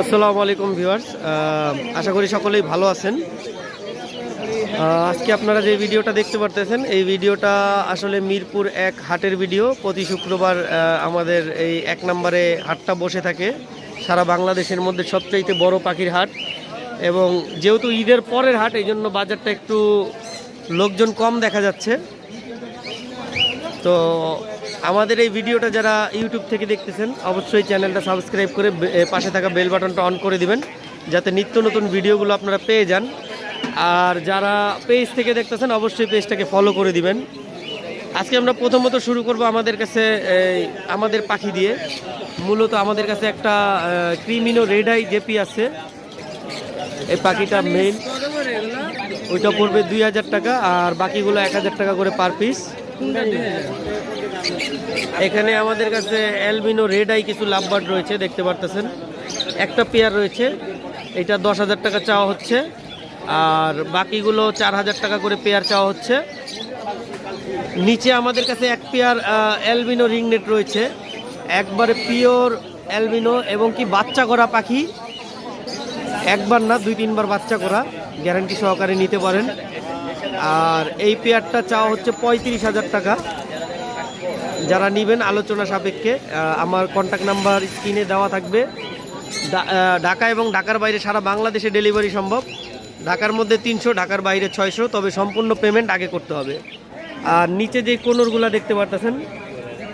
আসসালামু আলাইকুম ভিউয়ার্স আশা করি সকলেই ভালো আছেন। আজকে আপনারা যে ভিডিওটা দেখতে পারতেছেন, এই ভিডিওটা আসলে মিরপুর এক হাটের ভিডিও। প্রতি শুক্রবার আমাদের এই এক নম্বরে হাটটা বসে থাকে। সারা বাংলাদেশের মধ্যে সবচাইতে বড় পাখির হাট। এবং যেহেতু ঈদের পরের হাট, এই জন্য বাজারটা একটু লোকজন কম দেখা যাচ্ছে। তো আমাদের এই ভিডিওটা যারা ইউটিউব থেকে দেখতেছেন, অবশ্যই চ্যানেলটা সাবস্ক্রাইব করে পাশে থাকা বেল বাটনটা অন করে দিবেন, যাতে নিত্য নতুন ভিডিওগুলো আপনারা পেয়ে যান। আর যারা পেজ থেকে দেখতেছেন, অবশ্যই পেজটাকে ফলো করে দিবেন। আজকে আমরা প্রথমত শুরু করব আমাদের কাছে আমাদের পাখি দিয়ে। মূলত আমাদের কাছে একটা ক্রিমিনো রেড আই জেপি আছে। এই পাখিটা মেইন ওইটা পড়বে দুই হাজার টাকা, আর বাকিগুলো এক হাজার টাকা করে পার পিস এখানে আমাদের কাছে অ্যালবিনো রেড আই কিছু লাভবার্ড রয়েছে, দেখতে পারতেছেন। একটা পেয়ার রয়েছে, এটা দশ হাজার টাকা চাওয়া হচ্ছে, আর বাকিগুলো চার হাজার টাকা করে পেয়ার চাওয়া হচ্ছে। নিচে আমাদের কাছে এক পেয়ার অ্যালবিনো রিংনেট রয়েছে, একবারে পিওর অ্যালবিনো এবং কি বাচ্চা করা পাখি। একবার না, দুই তিনবার বাচ্চা করা, গ্যারান্টি সহকারে নিতে পারেন। আর এই পেয়ারটা চাওয়া হচ্ছে পঁয়ত্রিশ হাজার টাকা। যারা নেবেন আলোচনা সাপেক্ষে আমার কন্ট্যাক্ট নাম্বার স্ক্রিনে দেওয়া থাকবে। ঢাকা এবং ঢাকার বাইরে সারা বাংলাদেশে ডেলিভারি সম্ভব। ঢাকার মধ্যে তিনশো, ঢাকার বাইরে ছয়শো, তবে সম্পূর্ণ পেমেন্ট আগে করতে হবে। আর নিচে যে কোনোরগুলো দেখতে পারতেছেন,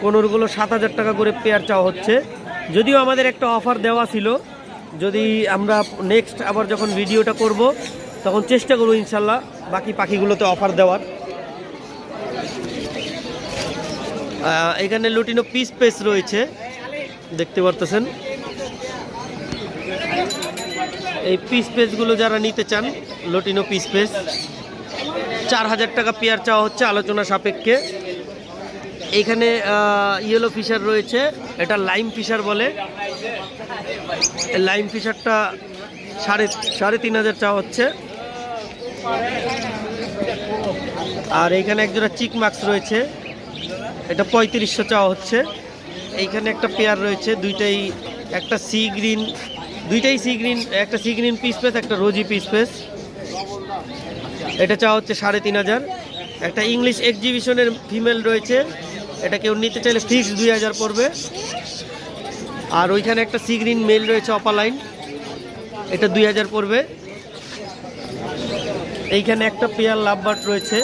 কোনোরগুলো সাত হাজার টাকা করে পেয়ার চাওয়া হচ্ছে। যদিও আমাদের একটা অফার দেওয়া ছিল, যদি আমরা নেক্সট আবার যখন ভিডিওটা করব তখন চেষ্টা করব ইনশাল্লাহ বাকি পাখিগুলোতে অফার দেওয়ার। এখানে লুটিনো পিস পেস রয়েছে। দেখতে পারতেছেন? এই পিস পেসগুলো যারা নিতে চান, লুটিনো পিস পেস চার হাজার টাকা পেয়ার চাওয়া হচ্ছে আলোচনা সাপেক্ষে। এইখানে ইয়েলো ফিশার রয়েছে, এটা লাইম ফিশার বলে। লাইম ফিশারটা সাড়ে সাড়ে তিন হাজার চাওয়া হচ্ছে। আর এখানে একজোড়া চিক মাক্স রয়েছে। এটা পঁয়ত্রিশশো চাওয়া হচ্ছে। এইখানে একটা পেয়ার রয়েছে, দুইটাই একটা সি গ্রিন, দুইটাই সি গ্রিন, একটা সি গ্রিন পিস পেস, একটা রোজি পিস পেস। এটা চাওয়া হচ্ছে সাড়ে তিন হাজার। একটা ইংলিশ এক্সিবিশনের ফিমেল রয়েছে। এটা কেউ নিতে চাইলে ফিক্স দুই হাজার পড়বে। আর ওইখানে একটা সি গ্রিন মেল রয়েছে অপালাইন এটা দুই হাজার পড়বে। এইখানে একটা পেয়ার লাভবার্ড রয়েছে,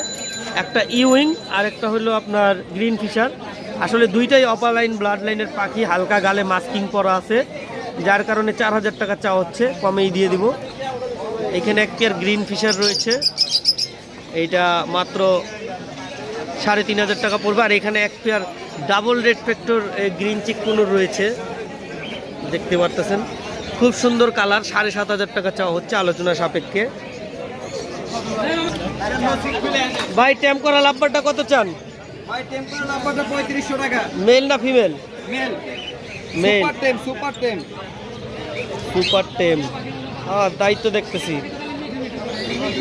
একটা ইউইং আর একটা হলো আপনার গ্রিন ফিশার। আসলে দুইটাই অপার লাইন ব্লাড লাইনের পাখি, হালকা গালে মাস্কিং করা আছে, যার কারণে চার হাজার টাকা চাওয়া হচ্ছে, কমেই দিয়ে দিব। এখানে এক পেয়ার গ্রিন ফিশার রয়েছে, এইটা মাত্র সাড়ে তিন হাজার টাকা পড়বে, আর এখানে এক pair double red factor green চিকুনোর রয়েছে। দেখতে পারতেছেন, খুব সুন্দর কালার, সাড়ে সাত হাজার টাকা চাওয়া হচ্ছে আলোচনা সাপেক্ষে। ভাই ট্যাম করা লাভবারটা কত চান? ভাই টেম্পার নাম্বারটা পঁয়ত্রিশশো টাকা। মেল না female? Male. Male. Super tame super tame. Super tame. হ্যাঁ তাই তো দেখতেছি।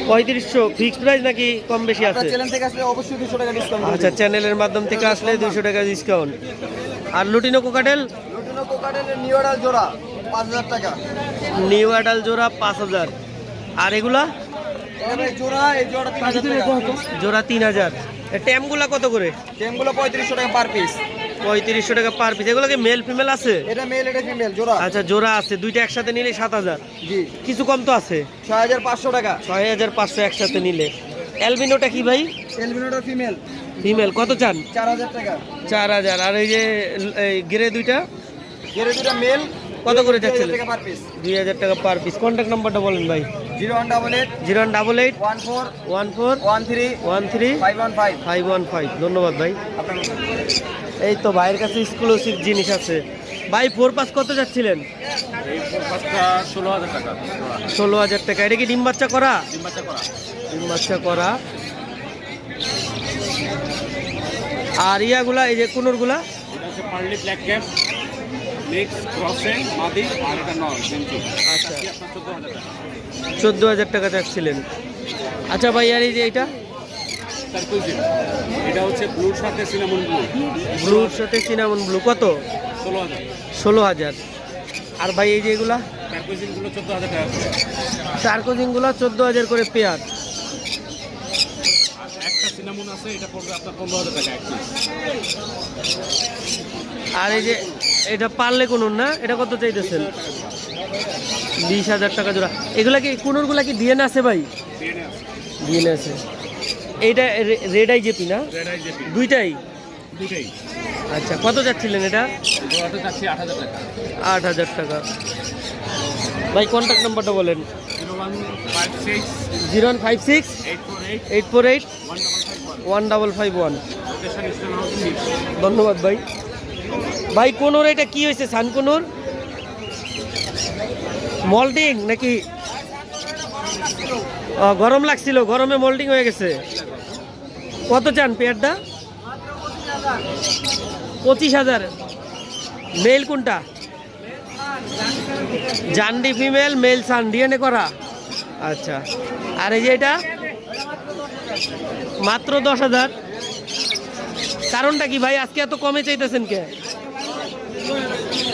পঁয়ত্রিশশো ফিক্সড প্রাইস নাকি কম বেশি আছে? চ্যানেল থেকে আসলে অবশ্যই দুশো টাকা ডিসকাউন্ট আচ্ছা চ্যানেলের মাধ্যম থেকে আসলে দুশো টাকা ডিসকাউন্ট আর লুটিনো কোকাটেল? নিউ অর্ডার জোড়া পাঁচ হাজার টাকা। নিউ অ্যাডাল জোড়া পাঁচ হাজার। আর এগুলা? জোড়া তিন হাজার ট্যামগুলা কত? করে? টেমগুলো পঁয়ত্রিশশো টাকা পার পিস পঁয়ত্রিশশো টাকা পার পিস এগুলো কি মেল ফিমেল আছে? এটা মেল এটা ফিমেল জোড়া। আচ্ছা জোড়া আছে। দুইটা একসাথে নিলে সাত হাজার। জি। কিছু কম তো আছে? ছয় হাজার পাঁচশো টাকা। ছয় হাজার পাঁচশো একসাথে নিলে। অ্যালবিনোটা কি ভাই? এলবিনোটা ফিমেল ফিমেল কত চান? চার হাজার টাকা। চার হাজার। আর এই যে এই গ্রে দুইটা? গেরে দুটা মেল কত করে যাচ্ছে? পিস দুই হাজার টাকা পার পিস কন্ট্যাক্ট নাম্বারটা বলেন ভাই। Zero one double eight zero one double eight one four one four one three one three five one five. Five one five. ধন্যবাদ ভাই। এই তো ভাইয়ের কাছে এক্সক্লুসিভ জিনিস আছে। ভাই ফোর পাস কত যাচ্ছিলেন? ষোলো হাজার টাকা। ষোলো হাজার টাকা। এটা কি ডিম বাচ্চা করা? ডিম বাচ্চা করা। ডিম বাচ্চা করা। আর ইয়াগুলা এই যে কুনুরগুলা এটা হচ্ছে পার্লি ব্ল্যাক ক্যাপ মিক্স ক্রসেন মাদি আর এটা নর বেঞ্চি আচ্ছা। চোদ্দ হাজার টাকা চাচ্ছিলেন। আচ্ছা ভাই আর এই যে এটা এটা হচ্ছে ব্লুর সাথে সিনামন ব্লু ব্লুর সাথে সিনামন ব্লু কত? ষোলো হাজার। ষোলো হাজার। আর ভাই এই যে এগুলা? তার কুইজিনগুলো চোদ্দ হাজার টাকা করে। চোদ্দ হাজার করে পেয়ার। সিনামন আছে এটা পড়বে আপনার পনেরো হাজার টাকা এক আর এই যে এটা পারলে কোন না এটা কত চাইতেছেন? বিশ হাজার টাকা জোড়া। এগুলা কি কোনোরগুলা কি ডিএনএ আছে ভাই? ডিএনএ আছে। এইটা রেড আই জেপি না? দুইটাই? আচ্ছা কত যাচ্ছিলেন এটা? আট হাজার টাকা। ভাই কন্ট্যাক্ট নাম্বারটা বলেন। Zero one five six eight four eight one double five one. ধন্যবাদ ভাই। ভাই কোনোর এটা কি হয়েছে? সান কোনোর মল্টিং নাকি? গরম লাগছিল গরমে মল্টিং হয়ে গেছে। কত চান পেয়ারটা? পঁচিশ হাজার। মেল কোনটা? জান্ডি ফিমেল মেল সান। ডিএনএ করা। আচ্ছা। আর এই যে এটা? মাত্র দশ হাজার। কারণটা কি ভাই? আজকে এত কমে চাইতেছেন কে?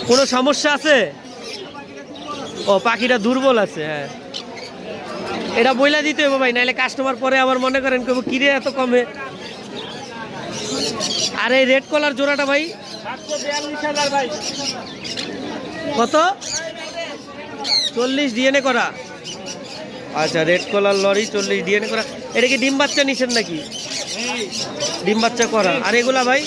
কোনো সমস্যা আছে? ও, পাখিটা দুর্বল আছে হ্যাঁ। এটা বইলা দিতে হবে ভাই নাহলে কাস্টমার পরে আবার মনে করেন কেউ কিরে এত কমে? আর এই রেড কলার জোড়াটা ভাই? কত? চল্লিশ ডিএনএ করা। আচ্ছা রেড কলার লরি চল্লিশ ডিএনএ করা। এটা কি ডিম বাচ্চা নিছেন নাকি? ডিম বাচ্চা করা। আর এগুলা ভাই?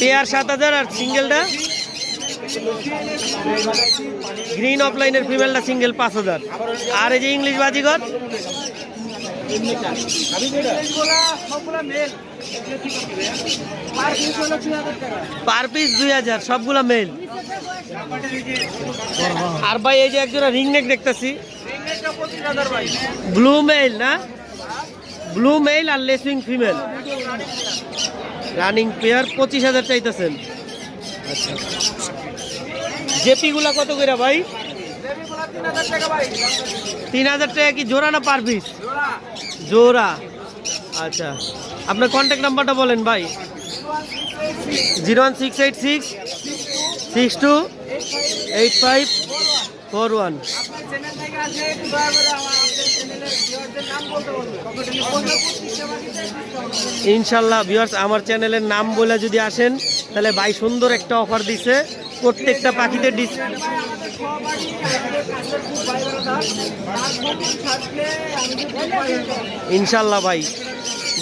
পেয়ার সাত হাজার আর সিঙ্গেলটা গ্রিন অফলাইনের ফিমেলটা সিঙ্গেল পাঁচ হাজার। আর এই যে ইংলিশ বাজিগর পার পিস দুই হাজার, সবগুলা মেল আর ভাই, এই যে একজোড়া রিং নেক দেখতেছি। ব্লু মেল না? ব্লু মেল আর লেসুইং ফিমেল রানিং পেয়ার পঁচিশ হাজার চাইতেছেন। জেপিগুলা কত করে ভাই? তিন হাজার টাকা কি জোড়া না পার পিস জোড়া। আচ্ছা। আপনার কন্ট্যাক্ট নাম্বারটা বলেন ভাই। Zero one six eight six six two eight five four one. ইনশাল্লাহ ভিউয়ার্স আমার চ্যানেলের নাম বলে যদি আসেন, তাহলে ভাই সুন্দর একটা অফার দিছে। প্রত্যেকটা পাখিতে ডিস ইনশাল্লাহ ভাই।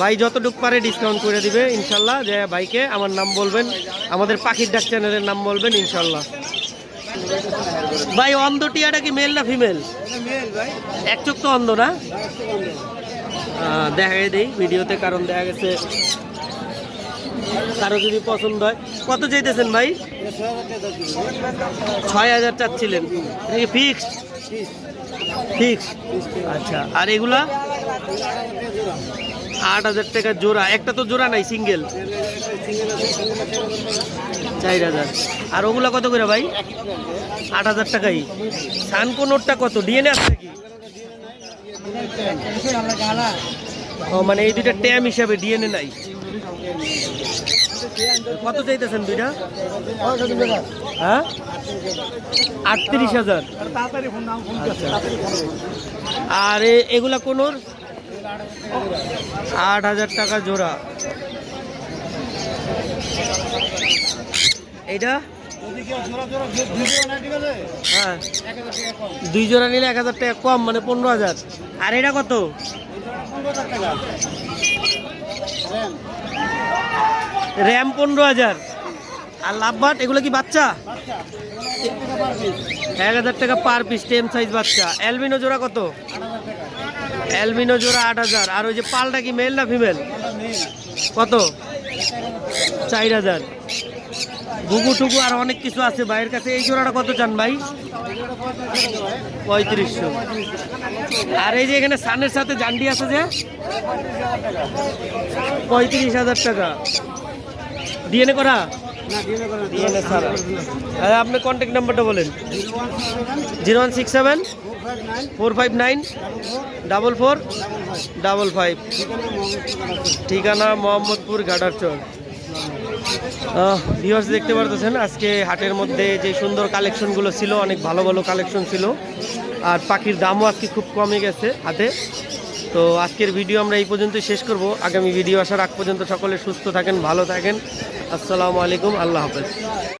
ভাই যতটুক পারে ডিসকাউন্ট করে দিবে, ইনশাল্লাহ। যে ভাইকে আমার নাম বলবেন, আমাদের পাখির ডাক চ্যানেলের নাম বলবেন, ইনশাল্লাহ। ভাই অন্ধ টিয়াটা কি মেল না ফিমেল এক চোখ তো অন্ধ না? দেখাই দেই, ভিডিওতে কারণ দেখা গেছে। কারও যদি পছন্দ হয়। কত চাইতেছেন ভাই? ছয় হাজার চাচ্ছিলেন। ফিক্সড ফিক্সড আচ্ছা। আর এগুলা? আট হাজার টাকা জোড়া। একটা তো জোড়া নাই সিঙ্গেল চার হাজার। আর ওগুলা কত করে ভাই? আট হাজার টাকাই। সানকোনোরটা কত? ডিএনএ আছে নাকি? ও মানে এই দুইটা ট্যাম হিসাবে ডিএনএ নাই। কত চাইতেছেন দুইটা? হ্যাঁ? আটত্রিশ হাজার। আচ্ছা। আর এগুলা কোনোর? আট হাজার টাকা জোড়া। এইটা? হ্যাঁ। দুই জোড়া নিলে এক হাজার টাকা কম মানে পনেরো হাজার। আর এটা কত? র্যাম পনেরো হাজার। আর লাভবাট এগুলো কি বাচ্চা? এক হাজার টাকা পার পিস টেম সাইজ বাচ্চা। অ্যালবিনো জোড়া কত? অ্যালবিনো জোড়া আট হাজার। আর ওই যে পালটা কি মেল না ফিমেল কত? চার হাজার। ঘুঘু টুকু আর অনেক কিছু আছে ভাইয়ের কাছে। এই জোড়াটা কত চান ভাই? পঁয়ত্রিশশো। আর এই যে এখানে সানের সাথে জান্ডি আছে যে? পঁয়ত্রিশ হাজার টাকা। ডিএনএ করা? ডিএনএ ছাড়া। আর আপনার কন্ট্যাক্ট নাম্বারটা বলেন। Zero one six seven. Four five nine. Double four. Double five ঠিকানা মোহাম্মদপুর গাডারচর ভিউয়ার্স দেখতে পারতেছেন আজকে হাটের মধ্যে যে সুন্দর কালেকশনগুলো ছিল অনেক ভালো ভালো কালেকশন ছিল। আর পাখির দামও আজকে খুব কমে গেছে হাতে। তো আজকের ভিডিও আমরা এই পর্যন্ত শেষ করব। আগামী ভিডিও আসার আগ পর্যন্ত সকলে সুস্থ থাকেন, ভালো থাকেন। আসসালামু আলাইকুম, আল্লাহ হাফেজ।